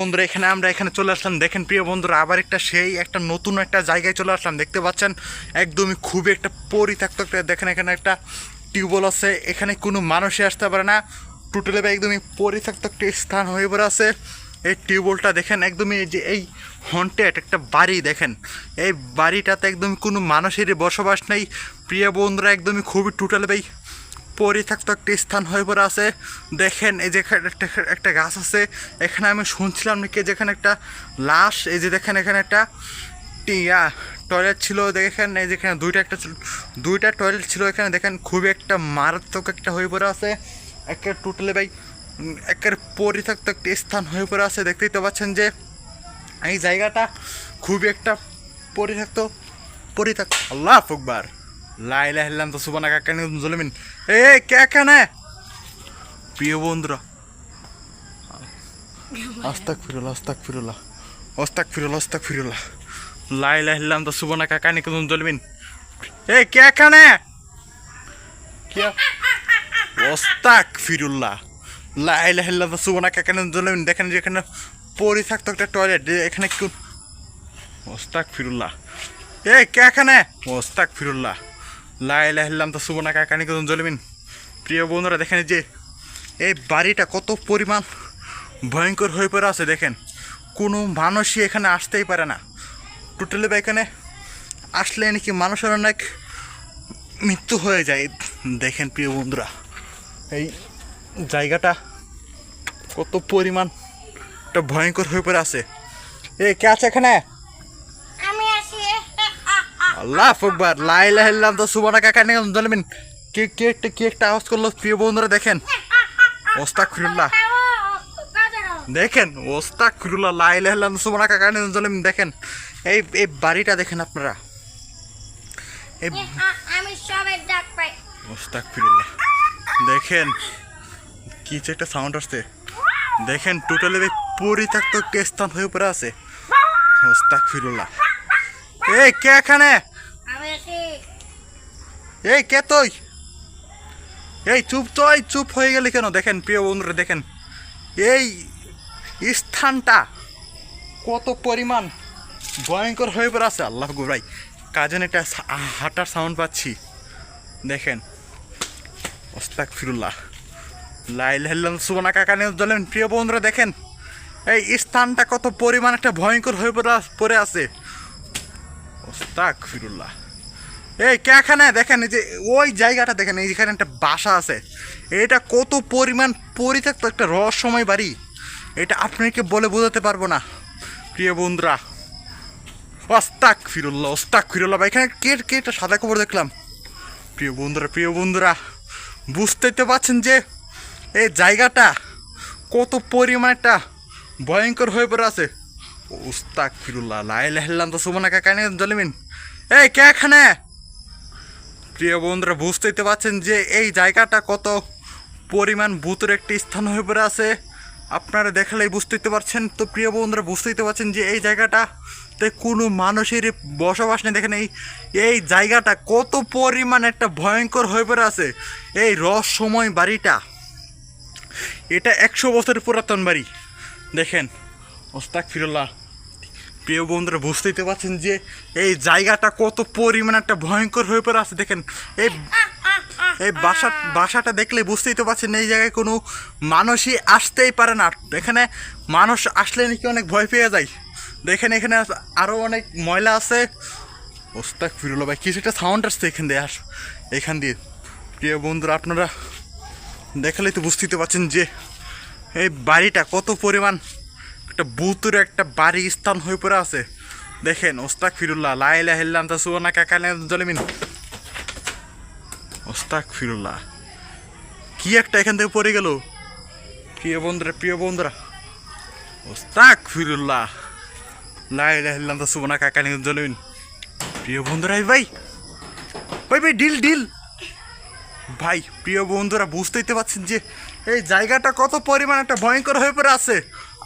বন্ধুরা, এখানে আমরা এখানে চলে আসলাম। দেখেন প্রিয় বন্ধুরা, আবার একটা সেই একটা নতুন একটা জায়গায় চলে আসলাম। দেখতে পাচ্ছেন, একদমই খুবই একটা পরিত্যক্ত একটা, দেখেন এখানে একটা টিউবওয়েল আছে। এখানে কোনো মানুষই আসতে পারে না। টোটালি একদমই পরিত্যক্ত একটা স্থান হয়ে পড়ে আছে। এই টিউবওয়েলটা দেখেন, একদমই যে এই হন্টেড একটা বাড়ি, দেখেন। এই বাড়িটাতে একদমই কোনো মানুষেরই বসবাস নেই। প্রিয় বন্ধুরা, একদমই খুবই টোটালি ভাই পরিত্যক্ত একটা স্থান হয়ে পড়ে আছে। দেখেন এই যে একটা গাছ আছে। এখানে আমি শুনছিলাম নাকি যেখানে একটা লাশ, এই যে দেখেন এখানে একটা টিয়া টয়লেট ছিল। দেখেন এই যেখানে দুইটা একটা দুইটা টয়লেট ছিল এখানে। দেখেন খুবই একটা মারাত্মক একটা হয়ে পড়ে আছে। একটা টোটালি ভাই একের পরিত্যক্ত একটা স্থান হয়ে পড়ে আছে। দেখতেই তো পাচ্ছেন যে এই জায়গাটা খুবই একটা পরিত্যক্ত পরিত্যক্ত। আল্লাহ ফুকবার লাইলা হেললাম তো সুবানা কাকা নিয়ে জলমিন এ কে এখানে? প্রিয় বন্ধুরা। আস্তাক ফিরুল্লাহ আস্তাক ফিরুল্লাহ অস্তাক ফিরুল্লাহ অস্তাক ফিরুল্লাহ লাইলা হেললাম তো সুবানা কাকা নিয়ে জলমিন এ কে এখানে? কে? ওস্তাক ফিরুল্লাহ লাইলা হেললাম তো সুবানা কাকা নিয়ে জলমিন দেখেন যে এখানে পরিত্যক্ত একটা টয়লেট এখানে কি ওস্তাক ফিরুল্লাহ এ কে এখানে? ওস্তাক ফিরুল্লাহ লাইলা হেললাম তো সুবনা কাকানি কত জলমিন প্রিয় বন্ধুরা, দেখেন যে, এই বাড়িটা কত পরিমাণ ভয়ঙ্কর হয়ে পড়ে আছে, দেখেন। কোনো মানুষই এখানে আসতেই পারে না। টোটালি বা এখানে আসলে নাকি মানুষের অনেক মৃত্যু হয়ে যায়, দেখেন প্রিয় বন্ধুরা। এই জায়গাটা কত পরিমাণ একটা ভয়ঙ্কর হয়ে পড়ে আছে। এ, কে আছে এখানে? আল্লাহ ফুকবার লাইলা হেললাম তো সুবনা কাকা নিয়ে জলমিন। কে কে একটা কে একটা আওয়াজ করল? প্রিয় বন্ধুরা, দেখেন। ওস্তাক ফিরুল্লাহ দেখেন ওস্তাক ফিরুল্লাহ লাইলা হেললাম তো সুবনা কাকা নিয়ে জলমিন। দেখেন, এই এই বাড়িটা দেখেন আপনারা। এই ওস্তাক ফিরুল্লাহ দেখেন, কি যে একটা সাউন্ড আসছে। দেখেন টোটালি পরিত্যক্ত একটা স্থান হয়ে পড়ে আছে। ওস্তাক ফিরুল্লাহ এই, কে এখানে? এই, কে তুই? এই, চুপ তুই চুপ হয়ে গেলি কেন? দেখেন, প্রিয় বন্ধুরা, দেখেন। এই স্থানটা কত পরিমাণ ভয়ঙ্কর হয়ে পড়ে আছে আল্লাহ গুরাই কাজেন একটা হাঁটার সাউন্ড পাচ্ছি। দেখেন ওস্তাক ফিরুল্লাহ লাইল হেল্লাম সুবনা কাকা নিয়ে বললেন প্রিয় বন্ধুরা, দেখেন, এই স্থানটা কত পরিমাণ একটা ভয়ঙ্কর হয়ে পড়ে পড়ে আছে। ওস্তাক ফিরুল্লাহ এই কে এখানে দেখেন এই যে ওই জায়গাটা দেখেন, এই যেখানে একটা বাসা আছে, এটা কত পরিমাণ পরিত্যক্ত একটা রহস্যময় বাড়ি। এটা আপনাকে বলে বোঝাতে পারব না, প্রিয় বন্ধুরা। ওস্তাক ফিরুল্লাহ ওস্তাক ফিরুল্লাহ ভাই, এখানে কে কে একটা সাদা খবর দেখলাম? প্রিয় বন্ধুরা প্রিয় বন্ধুরা, বুঝতেই তো পারছেন যে এই জায়গাটা কত পরিমাণ একটা ভয়ঙ্কর হয়ে পড়ে আছে। ওস্তাক ফিরুল্লাহ লাইলা হেল্লাম তো সুমনা কাকা জলিমিন। এই কে এখানে প্রিয় বন্ধুরা, বুঝতেই তো পারছেন যে এই জায়গাটা কত পরিমাণ ভূতের একটি স্থান হয়ে পড়ে আছে। আপনারা দেখালেই বুঝতেই তো পারছেন। তো প্রিয় বন্ধুরা, বুঝতেই পারছেন যে এই জায়গাটাতে কোনো মানুষের বসবাস নেই। দেখেন এই এই জায়গাটা কত পরিমাণ একটা ভয়ঙ্কর হয়ে পড়ে আছে। এই রহস্যময় বাড়িটা, এটা একশো বছরের পুরাতন বাড়ি। দেখেন, ওস্তাক ফিরুল্লাহ প্রিয় বন্ধুরা, বুঝতেই তো পারছেন যে এই জায়গাটা কত পরিমাণ একটা ভয়ঙ্কর হয়ে পড়ে আছে। দেখেন, এই এই বাসা বাসাটা দেখলে বুঝতেই তো পারছেন, এই জায়গায় কোনো মানুষই আসতেই পারে না। এখানে মানুষ আসলে নাকি অনেক ভয় পেয়ে যায়। দেখেন, এখানে আরও অনেক ময়লা আছে। ওস্তাক ফিরুল্লাহ ভাই, কিছু একটা সাউন্ড আসছে এখান দিয়ে, আস এখান দিয়ে। প্রিয় বন্ধুরা, আপনারা দেখালেই তো বুঝতেই তো পারছেন যে এই বাড়িটা কত পরিমাণ একটা বুতুর একটা বাড়ি স্থান হয়ে পড়ে আছে। দেখেন, ওস্তাক ফিরুল্লাহ, লাইলা হেল্লাম তা সুবনা কাকালে জলিমিন ওস্তাক ফিরুল্লাহ, কি একটা এখান থেকে পড়ে গেল? প্রিয় বন্ধুরা প্রিয় বন্ধুরা, ওস্তাক ফিরুল্লাহ, লাইলা হেল্লাম তা সুবনা কাকালে জলিমিন প্রিয় বন্ধুরা ভাই, ওই ভাই, ডিল ডিল। ভাই, প্রিয় বন্ধুরা, বুঝতেই তো পারছেন যে এই জায়গাটা কত পরিমাণ একটা ভয়ঙ্কর হয়ে পড়ে আছে।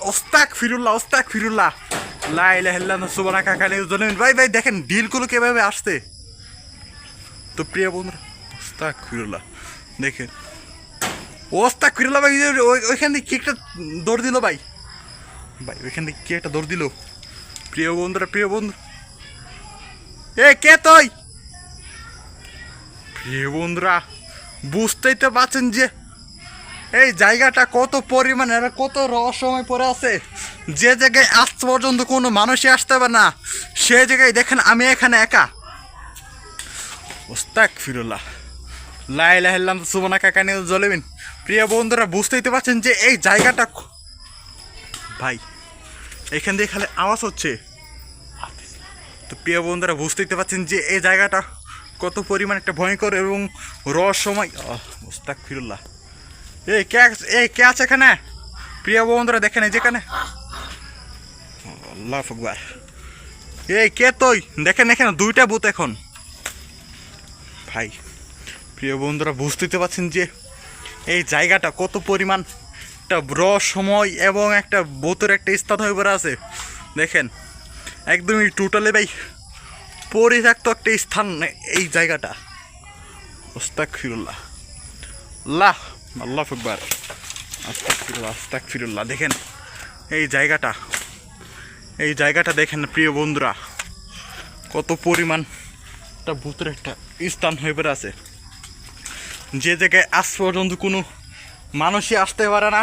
ওস্তাক ফিরুল্লাহ ওস্তাক ফিরুল্লাহ। লাইলা হেল্লাম সুবানা কাকালি জলিন ভাই ভাই, দেখেন ডিলগুলো কীভাবে আসতে তো প্রিয় বন্ধুরা, ওস্তাক ফিরুল্লাহ, দেখেন। ওস্তাক ফিরুল্লাহ ভাই, ওই- ওইখান থেকে কি একটা দৌড় দিল ভাই। ভাই, ওইখান থেকে কে একটা দৌড় দিল। প্রিয় বন্ধুরা, প্রিয় বন্ধু। এ, কে তুই? প্রিয় বন্ধুরা, বুঝতেই তো পারছেন যে এই জায়গাটা কত পরিমাণে কত রহস্যময় পড়ে আছে। যে জায়গায় আজ পর্যন্ত কোনো মানুষই আসতে পারে না সে জায়গায় দেখেন আমি এখানে একা। ওস্তাক ফিরুল্লাহ লাই লাহিল্লাম সুমনা কাকা নিয়ে জলেবিন প্রিয় বন্ধুরা, বুঝতেই তো পারছেন যে এই জায়গাটা ভাই, এখান দিয়ে খালি আওয়াজ হচ্ছে। তো প্রিয় বন্ধুরা, বুঝতেই তো পারছেন যে এই জায়গাটা কত পরিমাণ একটা ভয়ঙ্কর এবং রহস্যময়। ওস্তাক ফিরুল্লাহ। এই কে এই কে আছে এখানে? প্রিয় বন্ধুরা, দেখেন এই যেখানে এই কে তুই? দেখেন এখানে দুইটা বুথ এখন। ভাই, প্রিয় বন্ধুরা, বুঝতেই তো পারছেন যে এই জায়গাটা কত পরিমাণ একটা রহস্যময় এবং একটা বোতের একটা স্থান হয়ে পড়ে আছে। দেখেন, একদমই টোটালি ভাই, পরিত্যক্ত একটা স্থান এই জায়গাটা। ওস্তাক আল্লাহ ফুকবার আস্তাক ফিরুল্লাহ আস্তাক ফিরুল্লাহ দেখেন এই জায়গাটা এই জায়গাটা দেখেন প্রিয় বন্ধুরা, কত পরিমাণ একটা ভূতের একটা স্থান হয়ে পড়ে আছে। যে জায়গায় আজ পর্যন্ত কোনো মানুষই আসতে পারে না।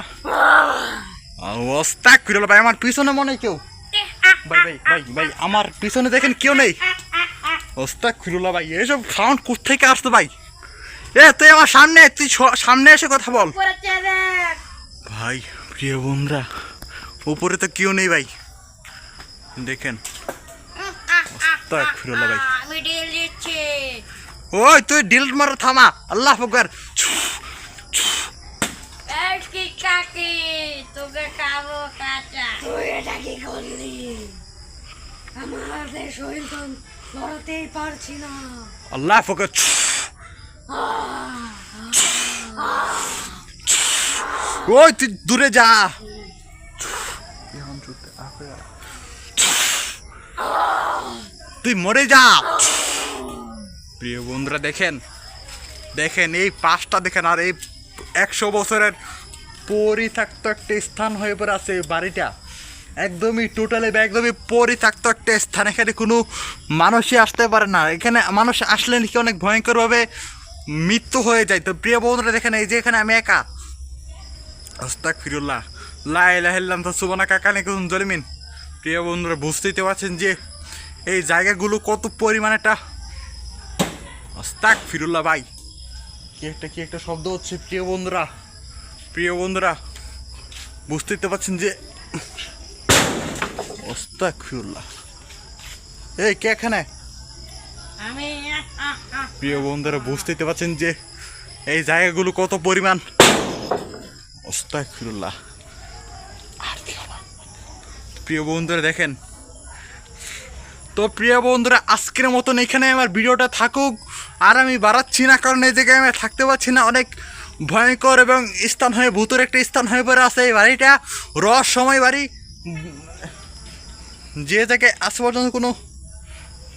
ফিরুল্লাহ ভাই, আমার পিছনে মনে কেউ? ভাই ভাই ভাই ভাই, আমার পিছনে দেখেন কেউ নেই। ওস্তাক ফিরুল্লাহ ভাই, এইসব সাউন্ড কোথেকে আসতো ভাই? এ তুই আমার সামনে তুই সামনে এসে কথা বল। ভাই প্রিয় বন্ধুরা উপরে তো কেউ নেই ভাই। দেখেন। ভাই। ওই তুই ডিল মারা থামা। আল্লাহ ফকর আল্লাহ ফকর ওই, তুই দূরে যা। তুই মরে যা। প্রিয় বন্ধুরা, দেখেন দেখেন, এই পাঁচটা দেখেন, আর এই একশো বছরের পরিত্যক্ত একটা স্থান হয়ে পড়ে আছে বাড়িটা। একদমই টোটালি একদমই পরিত্যক্ত একটা স্থান। এখানে কোনো মানুষই আসতে পারে না। এখানে মানুষ আসলে নাকি অনেক ভয়ঙ্করভাবে মৃত্যু হয়ে যায়। তো প্রিয় বন্ধুরা, দেখেন এই যে এখানে আমি একা। আস্তাক ফিরুল্লাহ লাহিল্লাম তো সুবনা কাকা নাকি জলিমিন প্রিয় বন্ধুরা, বুঝতেই তো পারছেন যে এই জায়গাগুলো কত পরিমাণ একটা আস্তাক ফিরুল্লাহ ভাই। কি একটা কি একটা শব্দ হচ্ছে প্রিয় বন্ধুরা। প্রিয় বন্ধুরা, বুঝতেই তো পারছেন যে ওস্তাক ফিরুল্লাহ এই কে এখানে? প্রিয় বন্ধুরা বুঝতেই পারছেন যে এই জায়গাগুলো কত পরিমাণ। ওস্তাক ফিরুল্লাহ আর। প্রিয় বন্ধুরা, দেখেন। তো প্রিয় বন্ধুরা, আজকের মতন এখানে আমার ভিডিওটা থাকুক। আর আমি বাড়াচ্ছি না, কারণ এই জায়গায় আমি থাকতে পারছি না। অনেক ভয়ঙ্কর এবং স্থান হয়ে, ভূতের একটা স্থান হয়ে পড়ে আছে এই বাড়িটা। রহস্যময় বাড়ি। যে জায়গায় আজ পর্যন্ত কোনো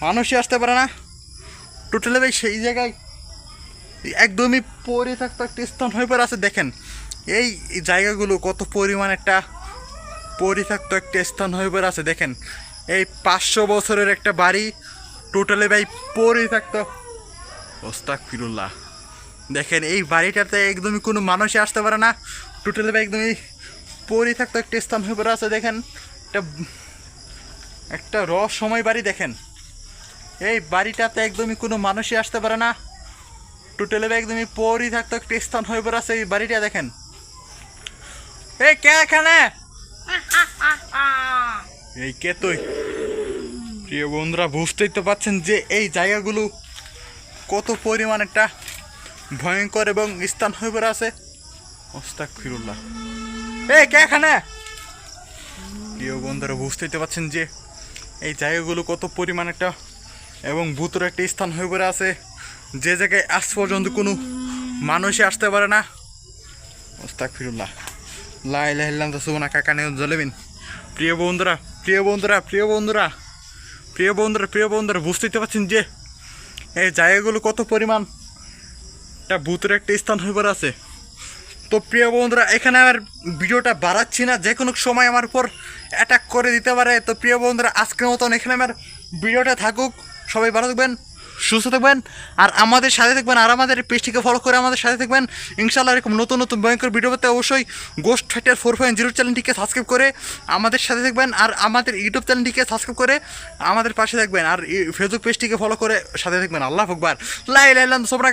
মানুষই আসতে পারে না। টোটালি ভাই, সেই জায়গায় একদমই পরিত্যক্ত একটা স্থান হয়ে পড়ে আছে, দেখেন। এই এই জায়গাগুলো কত পরিমাণ একটা পরিত্যক্ত একটা স্থান হয়ে পড়ে আছে, দেখেন। এই পাঁচশো বছরের একটা বাড়ি টোটালি ভাই পরিত্যক্ত ওস্তাক ফিরুল্লাহ দেখেন, এই বাড়িটাতে একদমই কোনো মানুষই আসতে পারে না। টোটালি ভাই, একদমই পরিত্যক্ত একটা স্থান হয়ে পড়ে আছে, দেখেন। একটা একটা রহস্যময় বাড়ি, দেখেন। এই বাড়িটাতে একদমই কোনো মানুষই আসতে পারে না। টোটালি একদমই পরিত্যক্ত একটা স্থান হয়ে পড়ে আছে এই বাড়িটা, দেখেন। এই কে এখানে? এই কে তুই? প্রিয় বন্ধুরা, বুঝতেই তো পাচ্ছেন যে এই জায়গাগুলো কত পরিমাণ একটা ভয়ঙ্কর এবং স্থান হয়ে পড়ে আছে ওস্তাক ফিরুল্লাহ এই কে এখানে? প্রিয় বন্ধুরা, বুঝতেই তো পাচ্ছেন যে এই জায়গাগুলো কত পরিমাণ একটা এবং ভূতর একটা স্থান হয়ে পড়ে আছে। যে জায়গায় আজ পর্যন্ত কোনো মানুষই আসতে পারে না। ওস্তাক ফিরুল্লাহ লাই লাহিল্লাম তো সুবনা কাকা নিয়ে জলেবিন প্রিয় বন্ধুরা প্রিয় বন্ধুরা প্রিয় বন্ধুরা প্রিয় বন্ধুরা প্রিয় বন্ধুরা, বুঝতেই পারছেন যে এই জায়গাগুলো কত পরিমাণ একটা ভূতের একটা স্থান হয়ে পড়ে আছে। তো প্রিয় বন্ধুরা, এখানে আমার ভিডিওটা বাড়াচ্ছি না, যে কোনো সময় আমার উপর অ্যাটাক করে দিতে পারে। তো প্রিয় বন্ধুরা, আজকের মতন এখানে আমার ভিডিওটা থাকুক। সবাই ভালো থাকবেন, সুস্থ থাকবেন, আর আমাদের সাথে থাকবেন, আর আমাদের পেজটিকে ফলো করে আমাদের সাথে থাকবেন। ইনশাল্লাহ এরকম নতুন নতুন ভয়ঙ্কর ভিডিও পেতে অবশ্যই ghost fighter four point zero চ্যানেলটিকে সাবস্ক্রাইব করে আমাদের সাথে থাকবেন, আর আমাদের ইউটিউব চ্যানেলটিকে সাবস্ক্রাইব করে আমাদের পাশে থাকবেন, আর ফেসবুক পেজটিকে ফলো করে সাথে থাকবেন। আল্লাহ আকবার। লাই লাইলাম সোবরা